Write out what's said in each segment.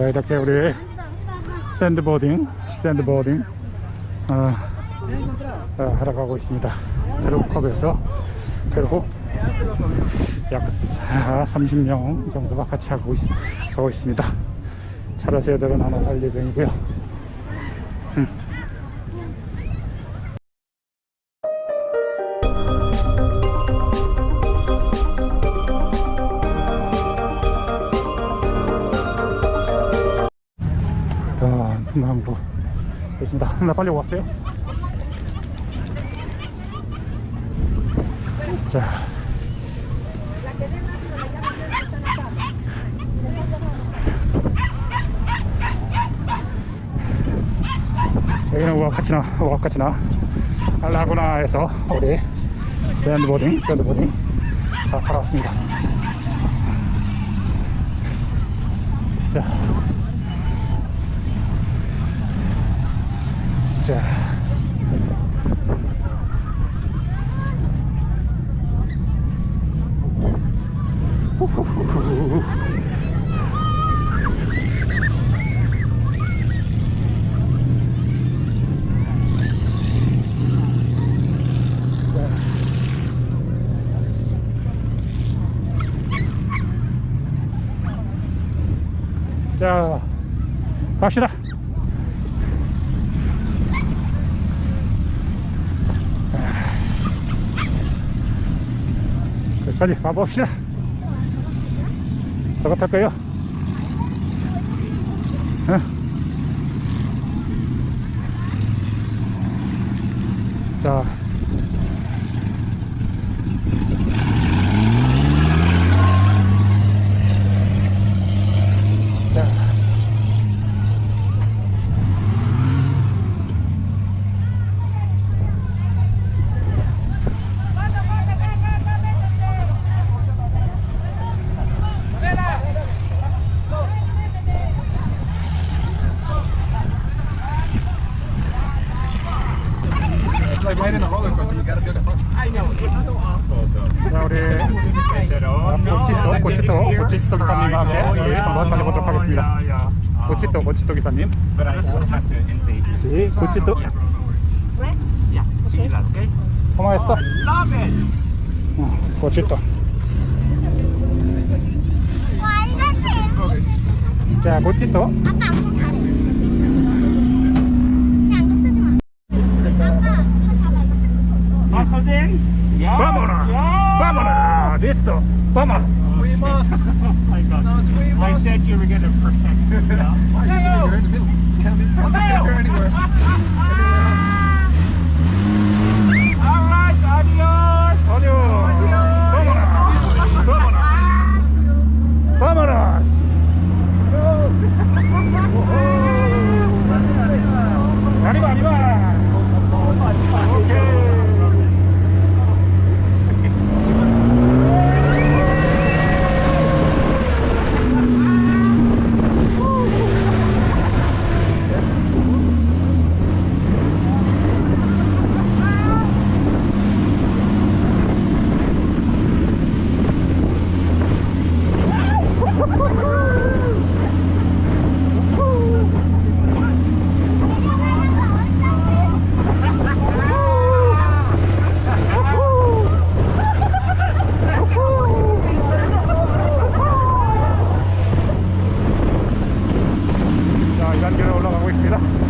자, 이렇게 우리 샌드보딩, 샌드보딩, 어, 어, 하러 가고 있습니다. 페루컵에서 페루컵 약 30명 정도가 같이 하고, 있, 가고 있습니다. 차로 세대로 나눠 살 예정이고요. 음. 나 빨리 왔어요. 자, 여기는 와카치나, 와카치나, 라구나에서 우리 샌드보딩, 샌드보딩 자, 타러 왔습니다. 자, 자. 후후후후. 자, 갑시다. 끝까지 가봅시다. 저거 탈 거예요. 응. 자. 자. It's like riding a roller coaster. You gotta be on the front. I know. It's so awful though. 자, 우리 고치또, 고치또, 고치또 기사님과 함께 우리 한번 달려보도록 하겠습니다. 고치또 기사님. But I still have to intake it. 네, 고치또. Yeah. See you later. Okay. 고마웠어. Love it. 어, 고치또. 와 이거 재밌어 자, 고치또. 아빠 아무것도 잘해 그냥 이거 쓰지 마 아빠 이거 잡아 이거 Uncle Dan. Yeah. Vámonos. Vámonos. Listo. Vámonos. We I said you were going to protect me. up. know? Why Leo! You're in the middle. You can't be on the center anywhere. anywhere All right, adios. Arriba, arriba. Okay. Mira.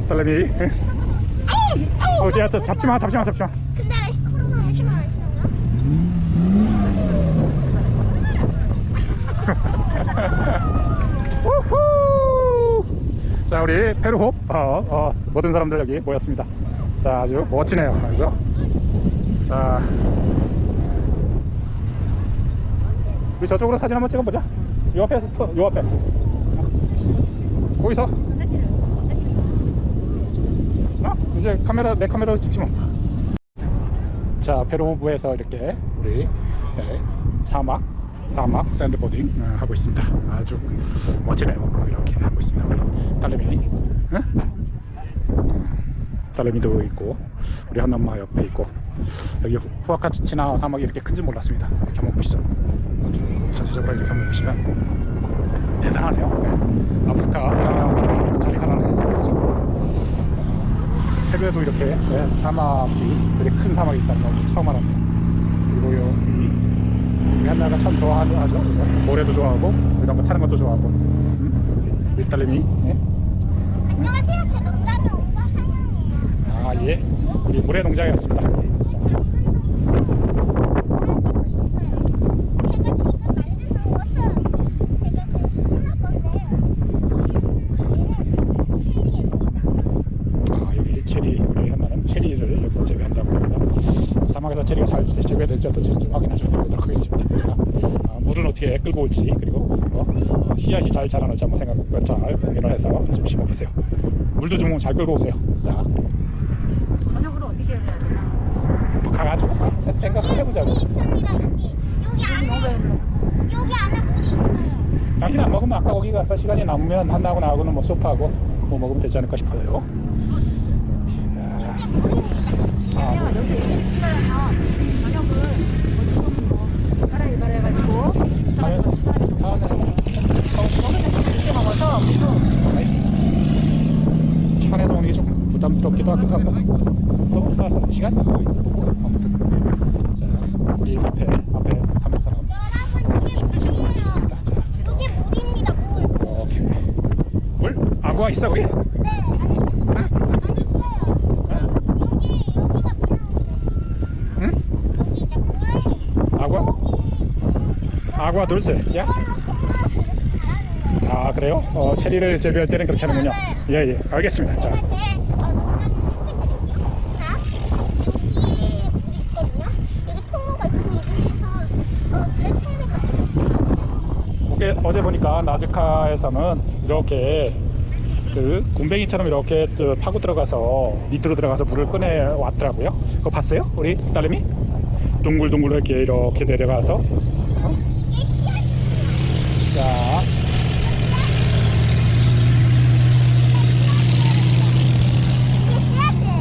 아, 우리 딸내미. 어, 쟤, 저, 잡지 마, 잡지 마, 잡지 마. 근데 코로나에 심을 안 쓰나? 우후! 자, 우리 페루홉, 어, 어, 모든 사람들 여기 모였습니다. 자, 아주 멋지네요, 그죠? 자, 우리 저쪽으로 사진 한번 찍어보자. 요 앞에 서, 요 앞에. 거기서. 어? 이제 카메라, 내 카메라로 찍지 뭐. 자, 페루호부에서 이렇게 우리 네, 사막, 사막 샌드보딩 어, 하고 있습니다. 아주 멋지네요. 이렇게 하고 있습니다. 딸내미, 응? 딸내미도 있고, 우리 한엄마 옆에 있고, 여기 후아카치나 사막이 이렇게 큰지 몰랐습니다. 이렇게 한번 보시죠. 전체적으로 이렇게 한번 보시면 대단하네요. 네. 아프리카 사막. 그래서 해외에도 이렇게 네, 사막이 되게 큰 사막이 있다는 걸 처음 알았네요. 그리고 여기 우리 한나가 참 좋아하죠. 모래도 좋아하고 이런 거 타는 것도 좋아하고. 음? 우리 딸내미. 네? 안녕하세요. 제 농장에 온거 한영이에요. 아 예. 우리 모래 농장에 왔습니다. 자, 제가 지금 만드는 것은 제가 지금 심을 건데요. 아 여기 체리 우리 한나는 체리를 여기서 재배한다고 체리가 잘 재배될지 어떨지 좀 확인하죠. 보도록 하겠습니다. 자, 아, 물은 어떻게 끌고 올지 그리고 어, 어, 씨앗이 잘 자라는지 한번 생각 잘 고민을 해서 좀 심어보세요. 물도 좀 잘 끌고 오세요. 자, 저녁으로 어떻게 해야 되나? 뭐 가가지고 사- 사- 생각해보자고. 물이 있습니다. 여기 여기 안에 여기 안에 물이 있어요. 당신 안 먹으면 아까 거기 가서 시간이 남으면 한나하고 나하고는 뭐 소파하고 뭐 먹으면 되지 않을까 싶어요. 야, 아, 뭐 여기 식사해서 저녁을 뭐 조금 뭐 갈아입어라 해가지고 차에 차 안에서 서 이렇게 먹어서 차 안에서 먹는 게 좀 부담스럽기도 하기도 하고 너무 싸서 시간 보고 아무튼 그- 자 우리 앞에 앞에 타는 사람 여러분 이게 물이에요. 있습니다. 자, 이게 물입니다. 물. 오케이 물 아구아 있어 거기? 네. 알겠어요. 여기 여기가 그냥 응? 여기 이제 물. 아구아 돌쇠 야? 거예요. 아 그래요? 어 체리를 재배할 때는 그렇게 하는군요. 예예 알겠습니다. 자 어제, 보니까 나즈카에서는 이렇게 그 군뱅이처럼 이렇게 또 파고 들어가서 밑으로 들어가서 물을 꺼내 왔더라고요. 그거 봤어요? 우리 딸내미? 둥글둥글 이렇게 이렇게 내려가서 어? 자.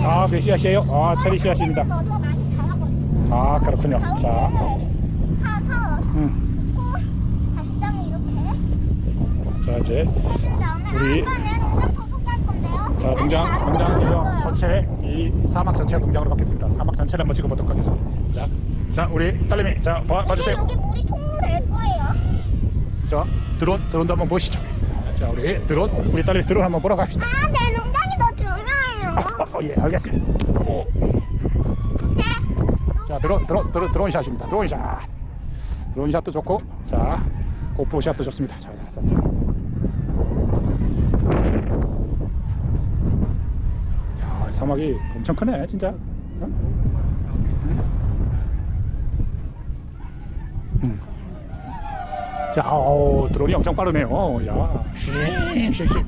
아, 그 씨앗이에요? 아, 체리 씨앗입니다. 아, 그렇군요. 자, 음, 자 이제 우리-. 자 농장 이거 전체 이 사막 전체가 농장으로 바뀌었습니다. 사막 전체를 한번 찍어보도록 하겠습니다. 자, 자 우리 딸내미, 자 봐, 봐주세요. 여기 물이 통로 될 거예요. 자 드론 드론도 한번 보시죠. 자 우리 드론 우리 딸이 드론 한번 보러 갑시다. 아, 내 농장이 더 중요해요. 어, 예 알겠습니다. 오. 네. 자 드론 드론 드론 드론 샷입니다. 드론 샷. 드론 샷도 좋고 자 고프로 샷도 좋습니다. 자, 자, 자. 야 사막이 엄청 크네 진짜. 어? 음. 자, 어, 드론이 엄청 빠르네요. 야, 씩씩씩.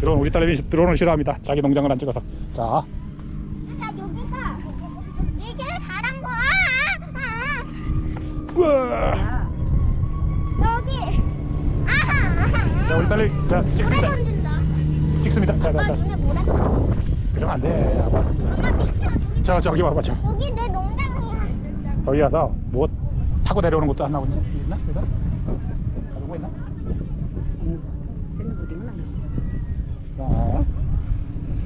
드론 우리 딸내미 드론을 싫어합니다. 자기 농장을 안 찍어서. 자, 자, 여기가 이게 다른 거야. 아, 우와. 야, 여기. 아하. 아하. 자, 우리 딸내 자 찍습니다. 던진다. 찍습니다. 자, 자, 자. 그러면 안 돼. 아빠. 자, 저기 봐봐, 저. 여기 내 농장이야. 거기 가서 뭐 타고 내려오는 것도 안 나오는데 있나? 있나? 다 嗯，现在不顶了。啊。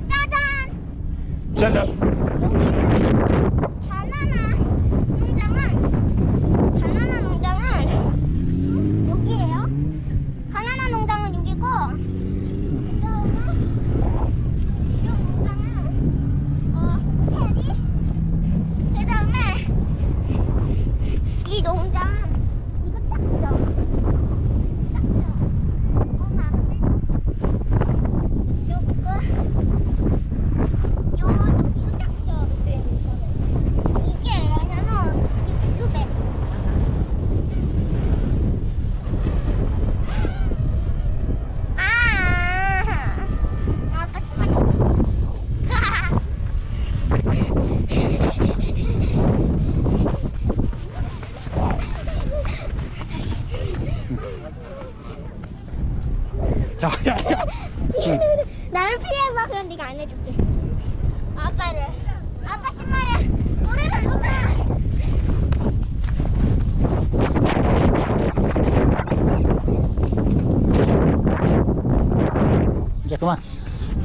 站站。站站。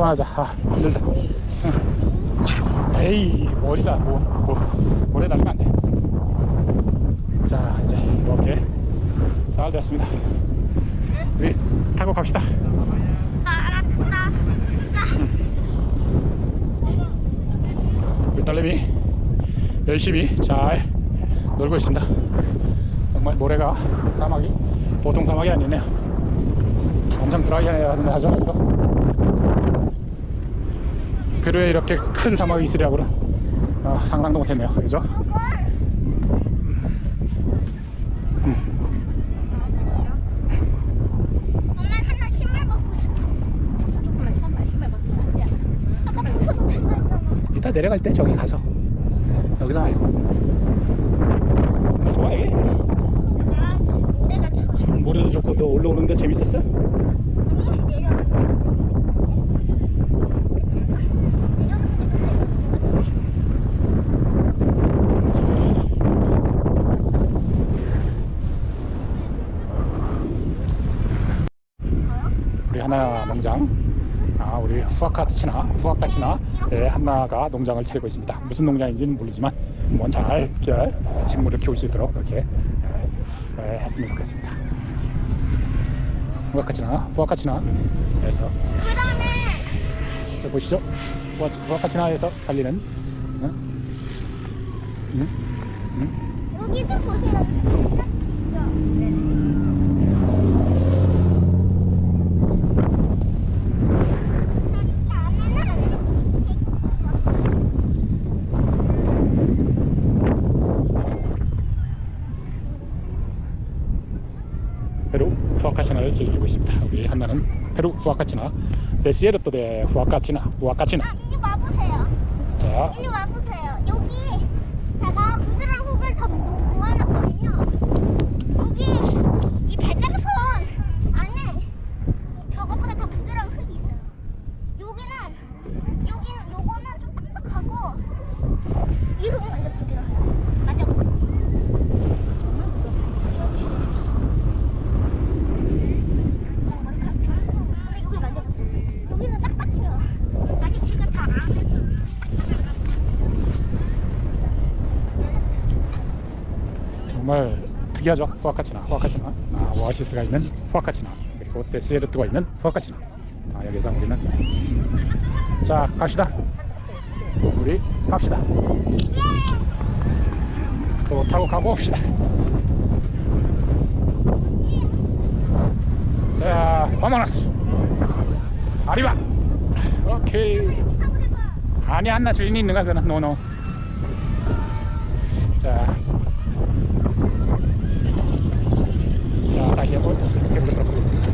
하자. 아, 힘들다. 응. 에이, 머리가 뭐, 뭐, 모래 달리면 안 돼. 자, 이제 이렇게 잘 됐습니다. 우리 타고 갑시다. 알았다 우리 딸내미 열심히 잘 놀고 있습니다. 정말 모래가 사막이 보통 사막이 아니네요. 엄청 드라이해야 하죠. 페루에 이렇게 큰 사막이 있으리라고는 어, 상상도 못했네요. 그죠? 이따 내려갈 때 저기 가서 여기서 말고. 나 좋아 이게? 좋아 모래도 좋고 너 올라오는데 재밌었어? 아니 내려가는 거 그치? 내려가는 게 더 재밌어 우리 하나 농장 아 우리 후아카치나 후아카치나 의 한나가 농장을 차리고 있습니다 무슨 농장인지는 모르지만 한번 잘 이렇게 식물을 키울 수 있도록 이렇게 에, 에, 했으면 좋겠습니다 후아카치나 후아카치나에서 그 다음에 여기 보시죠 후아- 후아카치나에서 달리는 응? 응? 응? 여기도 보세요 페루 후아카치나를 즐기고 있습니다 우리 페루 후아카치나. 데시에르토 데 후아카치나. 후아카치나. 아, 이리 와보세요. 자 이리 와보세요. 여기 제가 부드러운 흙을 다 모- 모아놨거든요. 여기 이 배짱선 안에 이 저거보다 더 부드러운 흙이 있어요. 여기는 여기는 요거는 좀 딱딱하고 이 흙은 완전 부드러워요. 만져보세요. 근데 여기 만져보세요. 여기는 딱딱해요. 아직 제가 다 안 해서. 정말 특이하죠. 후아카치나 후아카치나. 아, 오아시스가 있는 후아카치나. 그리고 데스에르트가 있는 후아카치나. 아, 여기서 우리는 자 갑시다. 우리 갑시다. 또 타고 가봅시다. 자 vámonos arriba 오케이. 아니 안나 주인이 있는가 그는? 노노. 자 자, 다시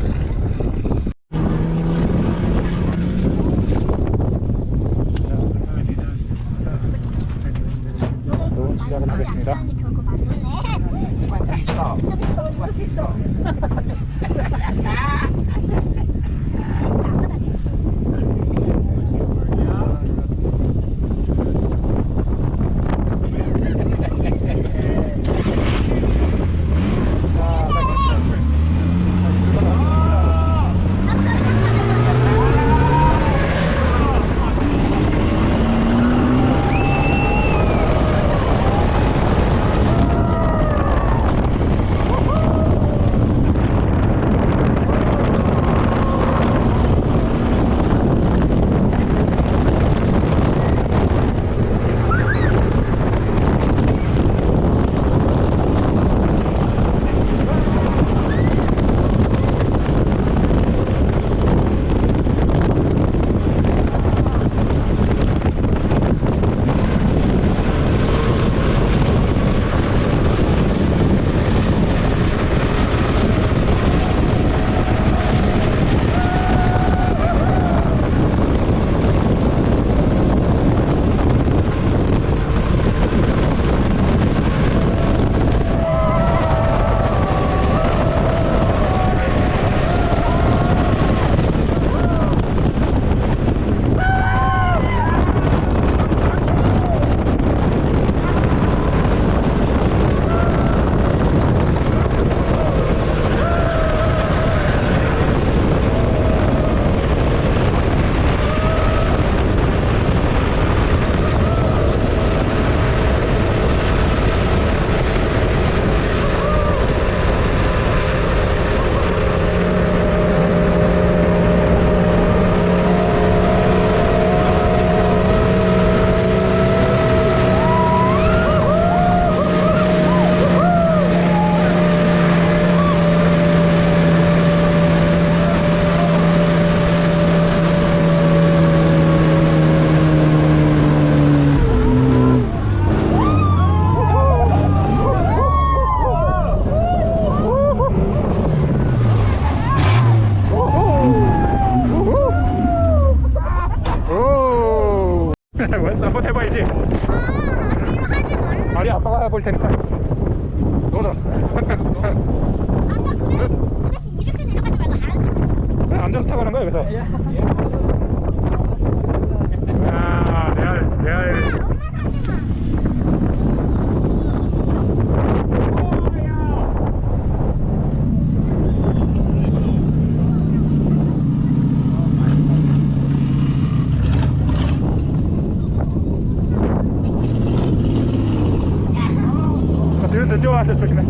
앉아 조심해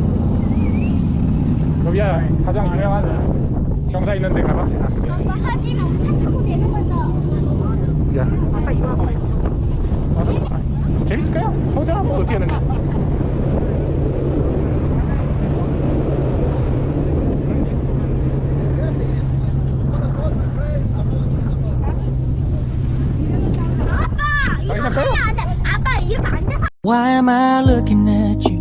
여기야 가장 유명한 경사 있는 데가 봐 아빠 하지 마. 차 타고 내려가자. 야 아빠 이거 하고 와서 아, 재밌을까요? 보자 뭐 어떻게 하는지 아빠 이거 알겠어요? 하면 안 돼. 아빠 이렇게 앉아서 Why am I looking at you?